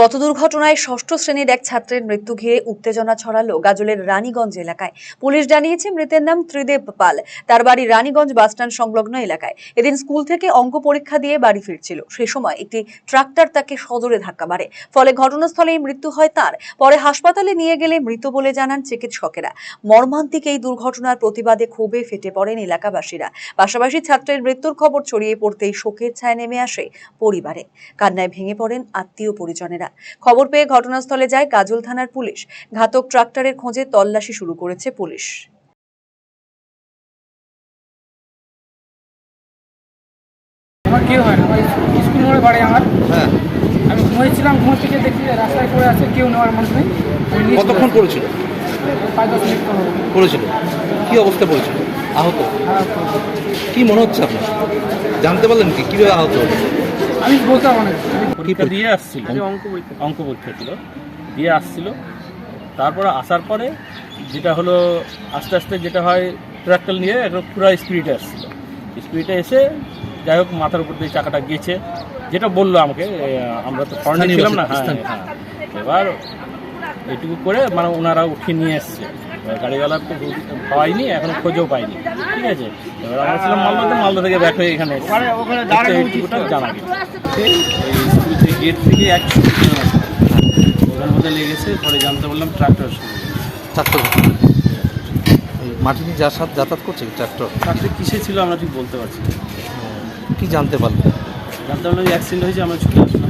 পথ দুর্ঘটনায় ষষ্ঠ শ্রেণির এক ছাত্রের মৃত্যু ঘিরে উত্তেজনা ছড়ালো গাজলের রানীগঞ্জ এলাকায়। পুলিশ জানিয়েছে, মৃতের নাম ত্রিদেব পাল। তার বাড়ি রানীগঞ্জ বাসস্ট্যান্ড সংলগ্ন এলাকায়। এদিন স্কুল থেকে অঙ্ক পরীক্ষা দিয়ে বাড়ি ফিরছিল। সে সময় একটি ট্রাক্টর তাকে সদরে ধাক্কা মারে। ফলে ঘটনাস্থলেই মৃত্যু হয় তার। পরে হাসপাতালে নিয়ে গেলে মৃত বলে জানান চিকিৎসকেরা। মর্মান্তিক এই দুর্ঘটনার প্রতিবাদে ক্ষোভে ফেটে পড়েন এলাকাবাসীরা। পাশাপাশি ছাত্রের মৃত্যুর খবর ছড়িয়ে পড়তেই শোকের ছায়া নেমে আসে পরিবারে। কান্নায় ভেঙে পড়েন আত্মীয় পরিজনেরা। খবর পেয়ে ঘটনাস্থলে যায় কাজল থানার পুলিশ। ঘাতক ট্রাক্টরের খোঁজে তল্লাশি শুরু করেছে পুলিশ। আমার কেউ হয় না? আমার স্কুল মোড়ে বাড়ি আমার। হ্যাঁ। আমি ঘুমিয়েছিলাম ঘুম থেকে দেখি রাস্তায় পড়ে আছে কেউ নেওয়ার মানুষ নেই। আমি নিয়ে চলে কতক্ষণ আসি। পড়েছিল? পাঁচ দশ মিনিট পর হবে। কি অবস্থা পড়েছিল? আহত? খারাপ কি মনে হচ্ছে আপনার? জানতে পারলেন কি? কীভাবে আহত হলো আমি বলতে পারব না পরীক্ষা দিয়ে আসছিল। অঙ্ক পরীক্ষা অঙ্ক পরীক্ষা ছিল। দিয়ে আসছিল। তারপরে আসার পরে যেটা হলো আস্তে আস্তে যেটা হয় ট্রাক্টর নিয়ে একদম পুরো স্পিডে আসছিল। স্পিডে এসে যাই হোক মাথার উপর দিয়ে চাকাটা গেছে যেটা বলল আমাকে আমরা তো ফরেনে ছিলাম না। হ্যাঁ হ্যাঁ। এবার এইটুকু করে মানে ওনারা উঠিয়ে নিয়ে এসছে। গাড়িওয়ালা তো পাওয়াইনি এখনও খোঁজও পাইনি ঠিক আছে। এবার আমরা ছিলাম মালদাতে মালদা থেকে ব্যাক হয়ে এখানে এসেছি। হচ্ছে এইটুকুটা জানা গেছে স্কুল থেকে গেট থেকে এক ওখানের মধ্যে লেগেছে পরে জানতে বললাম ট্রাক্টর ট্রাক্টর মাটি যার সাথে যাতায়াত করছে ট্রাক্টর ট্রাক্টর কিসে ছিল আমরা ঠিক বলতে পারছি না। কি জানতে পারলেন জানতে পারলাম যে অ্যাক্সিডেন্ট হয়েছে আমরা ছুটে আসলাম।